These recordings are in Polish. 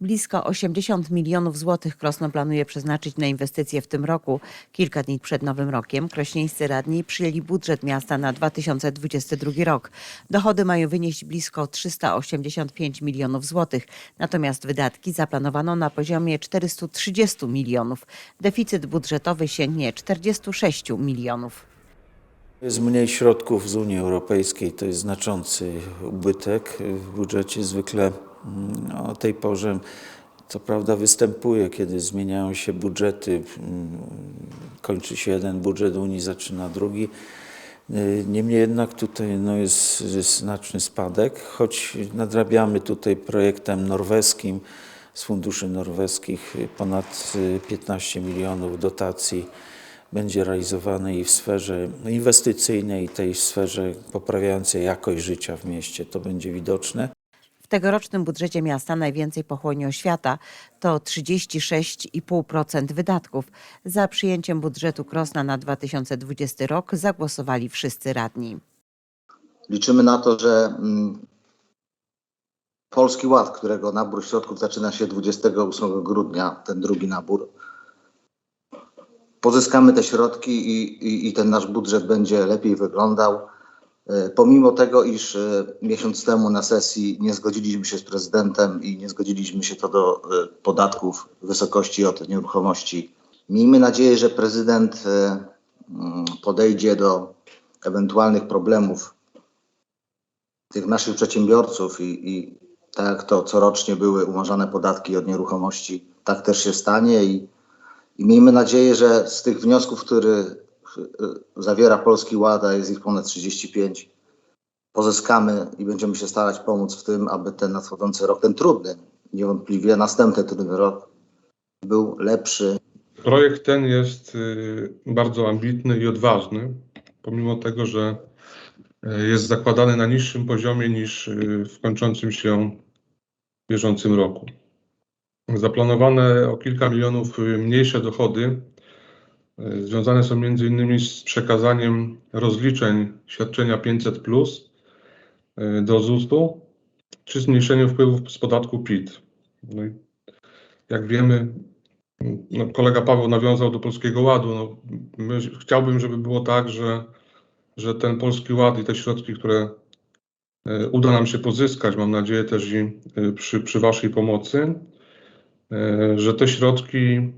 Blisko 80 milionów złotych Krosno planuje przeznaczyć na inwestycje w tym roku. Kilka dni przed Nowym Rokiem krośnieńscy radni przyjęli budżet miasta na 2022 rok. Dochody mają wynieść blisko 385 milionów złotych, natomiast wydatki zaplanowano na poziomie 430 milionów. Deficyt budżetowy sięgnie 46 milionów. Jest mniej środków z Unii Europejskiej, to jest znaczący ubytek w budżecie. Zwykle o tej porze, co prawda, występuje, kiedy zmieniają się budżety, kończy się jeden budżet Unii, zaczyna drugi. Y, Niemniej jednak tutaj no, jest, jest znaczny spadek, choć nadrabiamy tutaj projektem norweskim z funduszy norweskich ponad y, 15 milionów dotacji będzie realizowany i w sferze inwestycyjnej, i tej sferze poprawiającej jakość życia w mieście. To będzie widoczne. W tegorocznym budżecie miasta najwięcej pochłonie oświata, to 36,5% wydatków. Za przyjęciem budżetu Krosna na 2020 rok zagłosowali wszyscy radni. Liczymy na to, że mm, Polski Ład, którego nabór środków zaczyna się 28 grudnia, ten drugi nabór, pozyskamy te środki i, i, i ten nasz budżet będzie lepiej wyglądał. E, Pomimo tego, iż e, miesiąc temu na sesji nie zgodziliśmy się z prezydentem i nie zgodziliśmy się co do e, podatków wysokości od nieruchomości, miejmy nadzieję, że prezydent mm, podejdzie do ewentualnych problemów tych naszych przedsiębiorców i, i tak jak to corocznie były umarzane podatki od nieruchomości, tak też się stanie i, i miejmy nadzieję, że z tych wniosków, które zawiera Polski Ład, a jest ich ponad 35, pozyskamy i będziemy się starać pomóc w tym, aby ten nadchodzący rok, ten trudny, niewątpliwie następny trudny rok, był lepszy Projekt ten jest y, bardzo ambitny i odważny, pomimo tego, że y, jest zakładany na niższym poziomie niż y, w kończącym się bieżącym roku. Zaplanowane o kilka milionów y, mniejsze dochody y, związane są między innymi z przekazaniem rozliczeń świadczenia 500 plus y, do ZUS-u czy zmniejszeniem wpływów z podatku PIT. No jak wiemy, no, kolega Paweł nawiązał do Polskiego Ładu. No, my, chciałbym, żeby było tak, że, że ten Polski Ład i te środki, które e, uda nam się pozyskać, mam nadzieję też i e, przy, przy Waszej pomocy, e, że te środki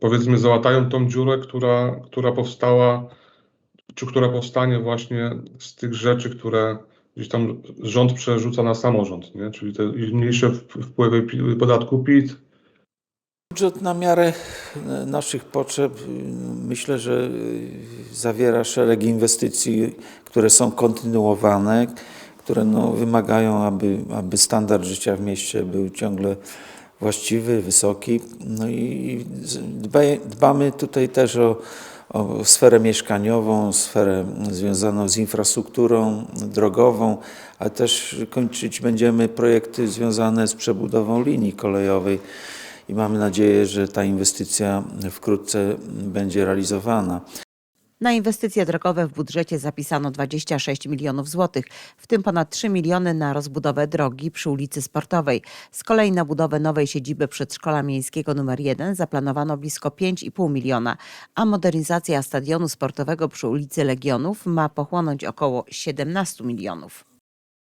powiedzmy załatają tą dziurę, która, która powstała, czy która powstanie właśnie z tych rzeczy, które gdzieś tam rząd przerzuca na samorząd, nie? czyli te mniejsze wp- wpływy podatku PIT, Budżet na miarę e, naszych potrzeb y, myślę, że y, zawiera szereg inwestycji, które są kontynuowane, które no, wymagają, aby, aby standard życia w mieście był ciągle właściwy, wysoki. No i dbamy tutaj też o, o sferę mieszkaniową, sferę związaną z infrastrukturą drogową, ale też kończyć będziemy projekty związane z przebudową linii kolejowej i mamy nadzieję, że ta inwestycja wkrótce będzie realizowana. Na inwestycje drogowe w budżecie zapisano 26 milionów złotych, w tym ponad 3 miliony na rozbudowę drogi przy ulicy Sportowej. Z kolei na budowę nowej siedziby przedszkola miejskiego nr 1 zaplanowano blisko 5,5 miliona, a modernizacja stadionu sportowego przy ulicy Legionów ma pochłonąć około 17 milionów.